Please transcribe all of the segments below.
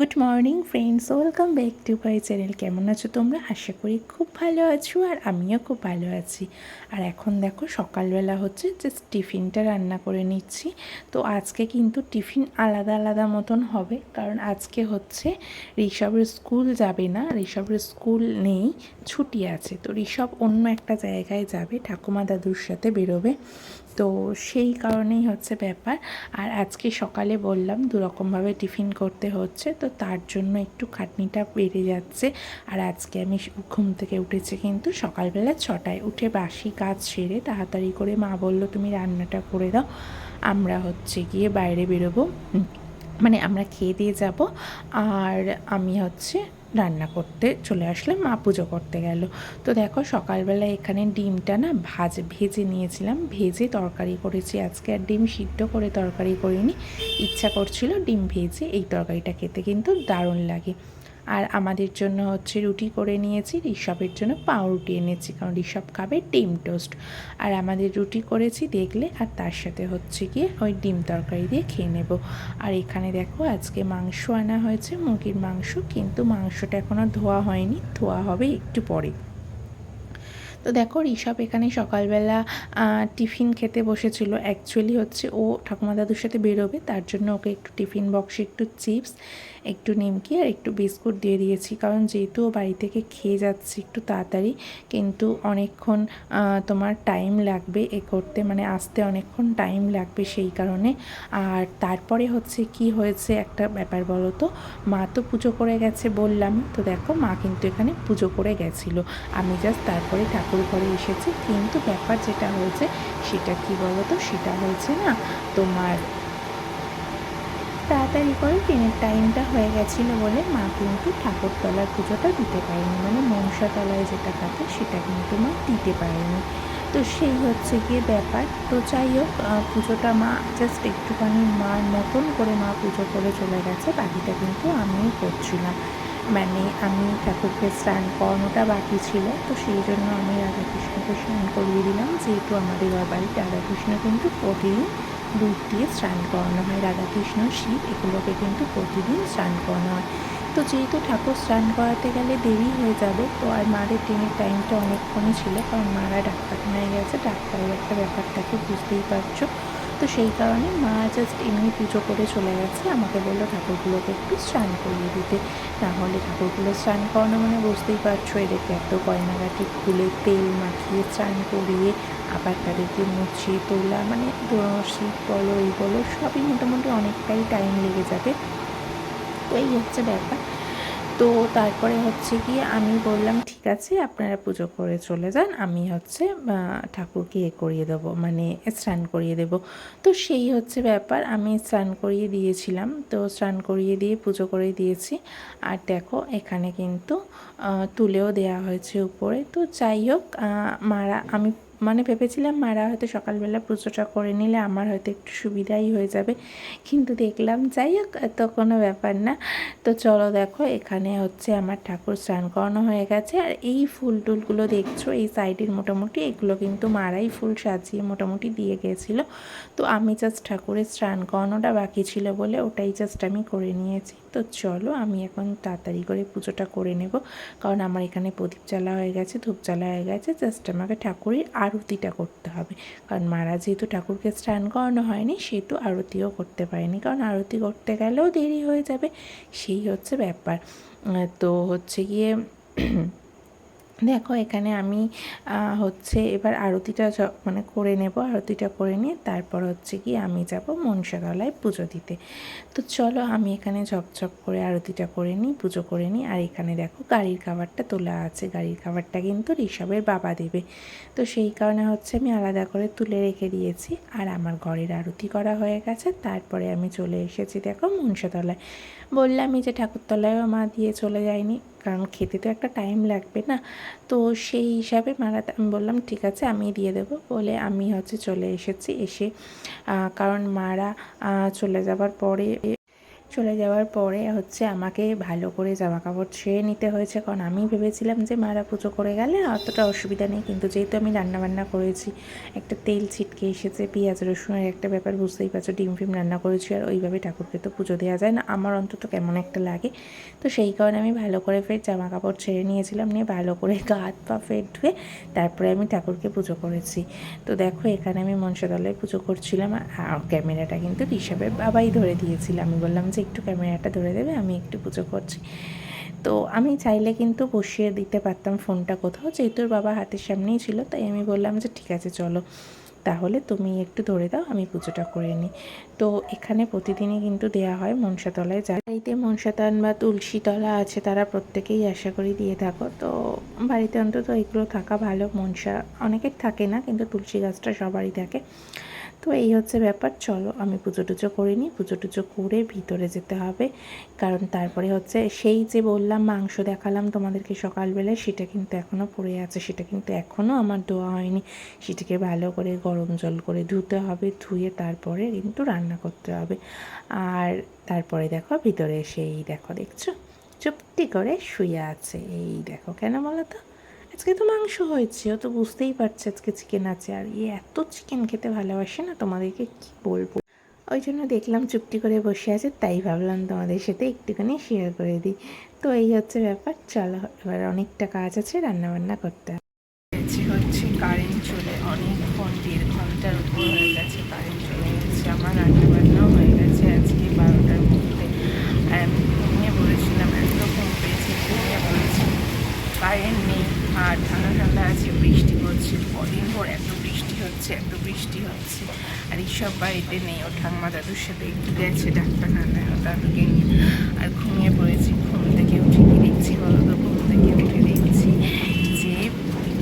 Good morning friends welcome back to my channel কেমন আছো তোমরা? আশা করি খুব ভালো আছো আর আমিও খুব ভালো আছি। আর এখন দেখো, সকালবেলা হচ্ছে জাস্ট টিফিনটা রান্না করে নিচ্ছি। তো আজকে কিন্তু টিফিন আলাদা আলাদা মতন হবে। কারণ আজকে হচ্ছে ঋষভের স্কুল যাবে না। ঋষভের স্কুল নেই, ছুটি আছে। তো ঋষভ অন্য একটা জায়গায় যাবে, ঠাকুমা দাদুর সাথে বেরোবে। তো সেই কারণেই হচ্ছে ব্যাপার। আর আজকে সকালে বললাম, দুরকমভাবে টিফিন করতে হচ্ছে। তো তার জন্য একটু খাটনিটা বেড়ে যাচ্ছে। আর আজকে আমি ঘুম থেকে উঠেছি কিন্তু সকালবেলা ছটায় উঠে বাসি কাজ সেরে তাড়াতাড়ি করে মা বলল, তুমি রান্নাটা করে দাও, আমরা হচ্ছে গিয়ে বাইরে বেরোবো। মানে আমরা খেয়ে দিয়ে যাব। আর আমি হচ্ছে রান্না করতে চলে আসলাম, মা পুজো করতে গেল। তো দেখো সকালবেলা এখানে ডিমটা না ভাজ, ভেজে নিয়েছিলাম, ভেজে তরকারি করেছি। আজকে আর ডিম সিদ্ধ করে তরকারি করিনি। ইচ্ছা করছিল ডিম ভেজে এই তরকারিটা খেতে, কিন্তু দারুণ লাগে। আর আমাদের জন্য হচ্ছে রুটি করে নিয়েছি, ঋষভের জন্য পাউরুটি এনেছি, কারণ ঋষভ খাবে ডিম টোস্ট। আর আমাদের রুটি করেছি দেখলে, আর তার সাথে হচ্ছে গিয়ে ওই ডিম তরকারি দিয়ে খেয়ে নেব। আর এখানে দেখো, আজকে মাংস আনা হয়েছে, মুরগির মাংস, কিন্তু মাংসটা এখনও ধোয়া হয়নি, ধোয়া হবে একটু পরে। তো দেখো, ঋষভ এখানে সকালবেলা টিফিন খেতে বসেছিল। অ্যাকচুয়ালি হচ্ছে ও ঠাকুমা দাদুর সাথে বেরোবে, তার জন্য ওকে একটু টিফিন বক্সে একটু চিপস একটু নিমকি আর একটু বিস্কুট দিয়ে দিয়েছি। কারণ যেহেতু বাড়ি থেকে খেয়ে যাচ্ছি একটু তাড়াতাড়ি, কিন্তু অনেকক্ষণ তোমার টাইম লাগবে এ করতে। মানে আসতে অনেকক্ষণ টাইম লাগবে সেই কারণে। আর তারপরে হচ্ছে কি হয়েছে একটা ব্যাপার বলো তো? মা তো পুজো করে গেছে বললাম। তো দেখো মা কিন্তু এখানে পুজো করে গেছিল। আমি জাস্ট তারপরে ঠাকুর ঘরে এসেছি। কিন্তু ব্যাপার যেটা হয়েছে সেটা কি বলো তো? সেটা হয়েছে না তোমার তাড়াতাড়ি করে, ট্রেনের টাইমটা হয়ে গেছিল বলে মা কিন্তু ঠাকুরতলার পুজোটা দিতে পারেনি। মানে মনসাতলায় যেটা থাকে সেটা কিন্তু মা দিতে পারেনি। তো সেই হচ্ছে গিয়ে ব্যাপার। তো যাই হোক পুজোটা মা জাস্ট একটুখানি মার মতন করে মা পুজো করে চলে গেছে। বাকিটা কিন্তু আমিই করছিলাম। মানে আমি ঠাকুরকে স্নান করানোটা বাকি ছিল। তো সেই জন্য আমি রাধাকৃষ্ণকে স্নান করিয়ে দিলাম। যেহেতু আমাদের বাড়িতে রাধাকৃষ্ণ কিন্তু প্রতিদিন দুধ দিয়ে স্নান করানো হয়। রাধাকৃষ্ণ, শিব এগুলোকে কিন্তু প্রতিদিন স্নান করানো হয়। তো যেহেতু ঠাকুর স্নান করাতে গেলে দেরি হয়ে যাবে, তো আর মারের ট্রেনের টাইমটা অনেকক্ষণই ছিল, কারণ মারা ডাক্তারখানায় গেছে। ডাক্তারের একটা ব্যাপারটাকে বুঝতেই পারছ। তো সেই কারণে মা জাস্ট এমনি পুজো করে চলে গেছে। আমাকে বলল ঠাকুরগুলোকে একটু স্নান করিয়ে দিতে। তাহলে ঠাকুরগুলো স্নান করানো মানে বুঝতেই পারছ, এদেরকে এত গয়নাগাটি খুলে তেল মাখিয়ে স্নান করিয়ে আবার তাদেরকে মুছিয়ে তোলা মানে শীত বলো, এই বলো, সবই মোটামুটি অনেকটাই টাইম লেগে যাবে। তো এই হচ্ছে ব্যাপার। তো তারপরে হচ্ছে কি আমি বললাম, ঠিক আছে, আপনারা পুজো করে চলে যান। আমি হচ্ছে ঠাকুরকে এ করিয়ে দেবো মানে স্নান করিয়ে দেব। তো সেই হচ্ছে ব্যাপার। আমি স্নান করিয়ে দিয়েছিলাম। তো স্নান করিয়ে দিয়ে পুজো করে দিয়েছি। আর দেখো, এখানে কিন্তু তুলেও দেওয়া হয়েছে উপরে। তো যাই হোক মারা, আমি মানে ভেবেছিলাম মারা হয়তো সকালবেলা পুজোটা করে নিলে আমার হয়তো একটু সুবিধাই হয়ে যাবে। কিন্তু দেখলাম, যাই হোক, এত কোনো ব্যাপার না। তো চলো দেখো, এখানে হচ্ছে আমার ঠাকুর স্নান করানো হয়ে গেছে। আর এই ফুল টুলগুলো দেখছ, এই সাইডের মোটামুটি, এগুলো কিন্তু মারাই ফুল সাজিয়ে মোটামুটি দিয়ে গেছিল। তো আমি জাস্ট ঠাকুরের স্নান করানোটা বাকি ছিল বলে ওটাই জাস্ট আমি করে নিয়েছি। তো চলো, আমি এখন তাড়াতাড়ি করে পুজোটা করে নেব। কারণ আমার এখানে প্রদীপ জ্বালা হয়ে গেছে, ধূপ জ্বালা হয়ে গেছে জাস্ট আমাকে ঠাকুরের আরতিটা করতে হবে। কারণ মারা যেহেতু ঠাকুরকে স্নান করানো হয়নি, সেহেতু আরতিও করতে পারেনি। কারণ আরতি করতে গেলেও দেরি হয়ে যাবে। সেই হচ্ছে ব্যাপার। তো হচ্ছে গিয়ে দেখো, এখানে আমি হচ্ছে এবার আরতিটা মানে করে নেব। আরতিটা করে নিয়ে তারপর হচ্ছে কি আমি যাব মনসাতলায় পুজো দিতে। তো চলো, আমি এখানে ঝপঝপ করে আরতিটা করে নিই, পুজো করে নিই। আর এখানে দেখো, গাড়ির খাবারটা তোলা আছে। গাড়ির খাবারটা কিন্তু ঋষভের বাবা দেবে। তো সেই কারণে হচ্ছে আমি আলাদা করে তুলে রেখে দিয়েছি। আর আমার ঘরের আরতি করা হয়ে গেছে। তারপরে আমি চলে এসেছি, দেখো, মনসাতলায়। বললামই যে ঠাকুরতলায়ও মা দিয়ে চলে যায়নি। কারণ খেতে তো একটা টাইম লাগবে না। তো সেই হিসাবে মারা আমি বললাম, ঠিক আছে, আমি দিয়ে দেবো। বলে আমি হচ্ছে চলে এসেছি, এসে কারণ মারা চলে যাবার পরে চলে যাওয়ার পরে হচ্ছে আমাকে ভালো করে জামা কাপড় ছেড়ে নিতে হয়েছে। কারণ আমি ভেবেছিলাম যে মারা পুজো করে গেলে অতটা অসুবিধা নেই। কিন্তু যেহেতু আমি রান্নাবান্না করেছি, একটা তেল ছিটকে এসেছে, পেঁয়াজ, রসুনের একটা ব্যাপার, বুঝতেই পারছ, ডিম ফিম রান্না করেছি আর ওইভাবে ঠাকুরকে তো পুজো দেওয়া যায় না। আমার অন্তত কেমন একটা লাগে। তো সেই কারণে আমি ভালো করে ফের জামা কাপড় ছেড়ে নিয়েছিলাম, নিয়ে ভালো করে গা, হাত, পা ফের ধুয়ে তারপরে আমি ঠাকুরকে পুজো করেছি। তো দেখো, এখানে আমি মনসাতলায় পুজো করছিলাম। আর ক্যামেরাটা কিন্তু ঋষভের বাবাই ধরে দিয়েছিল। আমি বললাম যে একটু ক্যামেরাটা ধরে দেবে, আমি একটু পুজো করছি। তো আমি চাইলে কিন্তু বসিয়ে দিতে পারতাম ফোনটা কোথাও, যেহেতু বাবা হাতের সামনেই ছিল, তাই আমি বললাম যে ঠিক আছে, চলো। তাহলে তুমি একটু ধরে দাও, আমি পুজোটা করে নিই। তো এখানে প্রতিদিনই কিন্তু দেয়া হয় মনসাতলায় যার বাড়িতে মনসাতান বা তুলসীতলা আছে, তারা প্রত্যেকেই আশা করি দিয়ে থাকো। তো বাড়িতে অন্তত এগুলো থাকা ভালো, মনসা অনেকের থাকে না, কিন্তু তুলসী গাছটা সবারই থাকে। তো এই হচ্ছে ব্যাপার। চলো, আমি পুজো টুজো করে নিই। পুজো টুজো করে ভিতরে যেতে হবে। কারণ তারপরে হচ্ছে সেই যে বললাম, মাংস দেখালাম তোমাদেরকে সকালবেলায়, সেটা কিন্তু এখনও পড়ে আছে। সেটা কিন্তু এখনও আমার ধোয়া হয়নি। সেটাকে ভালো করে গরম জল করে ধুতে হবে। ধুয়ে তারপরে কিন্তু রান্না করতে হবে। আর তারপরে দেখো, ভিতরে এসে এই দেখো, দেখছ? চুপটি করে শুয়ে আছে। এই দেখো কেন বলো তো? আজকে তো মাংস হয়েছে তো বুঝতেই পারছে আজকে চিকেন আছে। আর ইয়ে এত চিকেন খেতে ভালোবাসে না তোমাদেরকে, কি বলব? ওই জন্য দেখলাম চুপটি করে বসে আছে, তাই ভাবলাম তোমাদের সাথে একটুখানি শেয়ার করে দিই। তো এই হচ্ছে ব্যাপার, চলো এবার অনেকটা কাজ আছে, রান্নাবান্না করতে হচ্ছে কারেন্ট চলে, অনেকক্ষণ, দেড় ঘণ্টার উপর হয়ে গেছে, কারেন্ট চলে গেছে আমার রান্নাবান্নাও হয়ে গেছে আজকে বারোটার মধ্যে। আর আমি ঘুমিয়ে পড়েছিলাম, এত ঘুম পেয়েছি, ঘুমিয়ে পড়েছি। কারেন্ট আর ঠান্ডা ঠান্ডা আছে, বৃষ্টি হচ্ছে কদিন পর এত বৃষ্টি হচ্ছে, এত বৃষ্টি হচ্ছে। আর এইসব বাড়িতে নেই ও ঠাম্মা দাদুর সাথে একটু গেছে ডাক্তারখানায় ও দাদুকে আর ঘুমিয়ে পড়েছি, ঘুম থেকে উঠে দেখছি বলো তো ঘুম থেকে উঠে দেখছি যে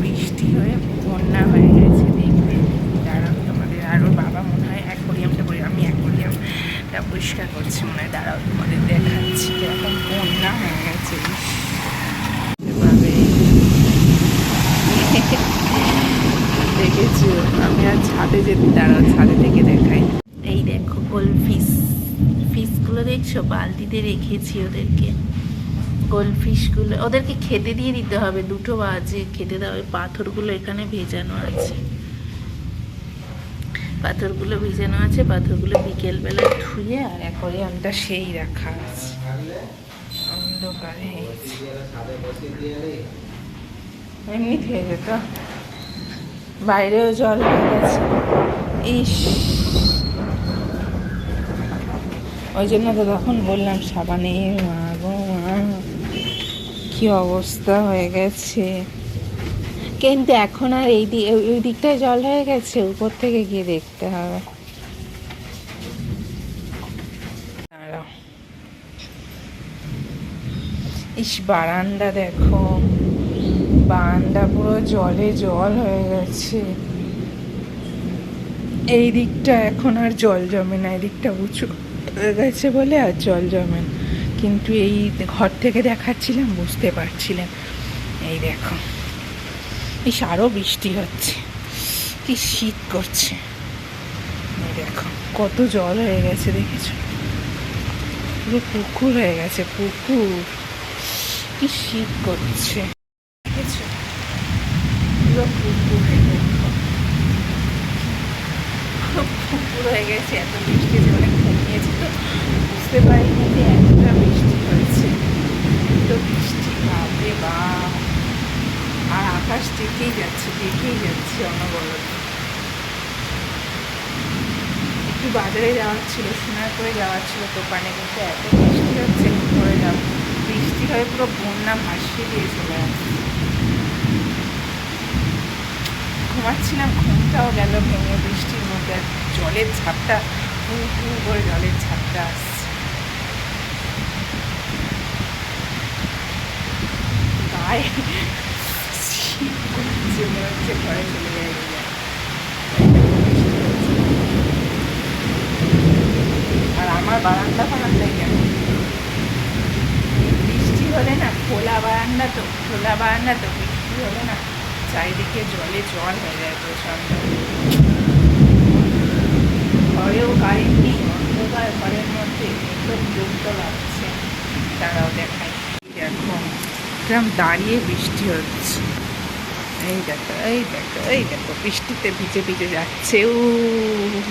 বৃষ্টি হয়ে বন্যা হয়ে গেছে দেখবে দাঁড়াও তোমাদের আরও বাবা মনে হয় অ্যাকোরিয়ামটা করি আমি অ্যাকোরিয়ামটা পরিষ্কার করছি মনে হয় দাঁড়াও তোমাদের দেখাচ্ছি কীরকম বন্যা হয়ে গেছে ইস, এভাবে দেখেছ আমি আর ছাদে যেতে, দাঁড়াও, ছাদে থেকে দেখাই। এই দেখো গোল ফিস ফিসগুলো দেখছ? বালতিতে রেখেছি ওদেরকে। গোল ফিশগুলো ওদেরকে খেতে দিয়ে দিতে হবে। দুটো বাজে, খেতে দেওয়া ওই পাথরগুলো এখানে ভেজানো আছে। পাথরগুলো ভেজানো আছে, পাথরগুলো বিকেলবেলা ধুয়ে আর অ্যাকোরিয়ামটা সেই রাখা আছে। অন্ধকার গেছে। এমনি থেকে যেত। বাইরেও জল হয়ে গেছে। ইস। ওই জন্য তো তখন বললাম, সাবানে, মা গো, মা। কি অবস্থা হয়ে গেছে। কিন্তু এখন আর এই দিক ওই দিকটায় জল হয়ে গেছে, উপর থেকে গিয়ে দেখতে হবে। ইস, বারান্দা দেখো। বারান্দা পুরো জলে জল হয়ে গেছে। এই দিকটা এখন আর জল জমে না, এই দিকটা উঁচু হয়ে গেছে বলে আর জল জমে না। কিন্তু এই ঘর থেকে দেখাচ্ছিলাম, বুঝতে পারছিলাম এই দেখো ইস আরও বৃষ্টি হচ্ছে। কি শীত করছে। এই দেখো, কত জল হয়ে গেছে, দেখেছ? পুরো পুকুর হয়ে গেছে, পুকুর। কি শীত করছে দেখেছ পুরো পুকুর হয়ে দেখো পুরো পুকুর হয়ে গেছে, এত বৃষ্টি যে অনেক ঘুমিয়েছি তো বুঝতে পারিনি যে এতটা বৃষ্টি হয়েছে। এত বৃষ্টি, বাপরে বাপ। আর আকাশ দেখেই যাচ্ছে দেখেই যাচ্ছে অনবরত। একটু বাজারে যাওয়ার ছিল, সোনার করে যাওয়ার ছিল দোকানে, কিন্তু এত বৃষ্টি হচ্ছে, কি করে যাও বৃষ্টি হয়ে পুরো বন্যা ভাসিয়ে দিয়ে চলে আসছে। ঘুমাচ্ছিলাম, ঘুমটাও গেল, ভেঙে মধ্যে আর জলের ঝাপটা, হু হু করে জলের ঝাপটা আসছে। ঘরে চলে যাই আর আমার বারান্দা ফারান্দায় কেমন বৃষ্টি হলে না খোলা বারান্দা তো, খোলা বারান্দা তো, বৃষ্টি হলে না চারিদিকে জলে জল হয়ে যায় প্রচণ্ড। কারেন্ট অন্ধকার ঘরের মধ্যে এত বিরক্ত লাগছে। তারাও দেখায়। দেখো, কিরম দাঁড়িয়ে বৃষ্টি হচ্ছে। এই দেখো এই দেখো এই দেখো, বৃষ্টিতে ভিজে ভিজে যাচ্ছে। ও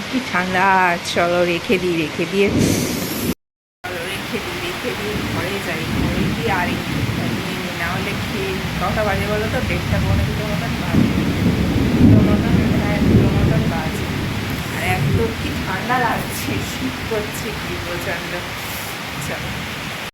কি ঠান্ডা। চলো রেখে দিই, রেখে দিয়ে। চলো রেখে দিই, রেখে দিয়ে ঘরে যাই। ঘরে গিয়ে আর না। হলে খেয়ে কটা বাজে বলো তো? দেড়টা পৌনে দুটো মতন বাজে। মতন হ্যাঁ দুটো মতন বাজে এত কি ঠান্ডা লাগছে শীত করছে কি প্রচণ্ড চলো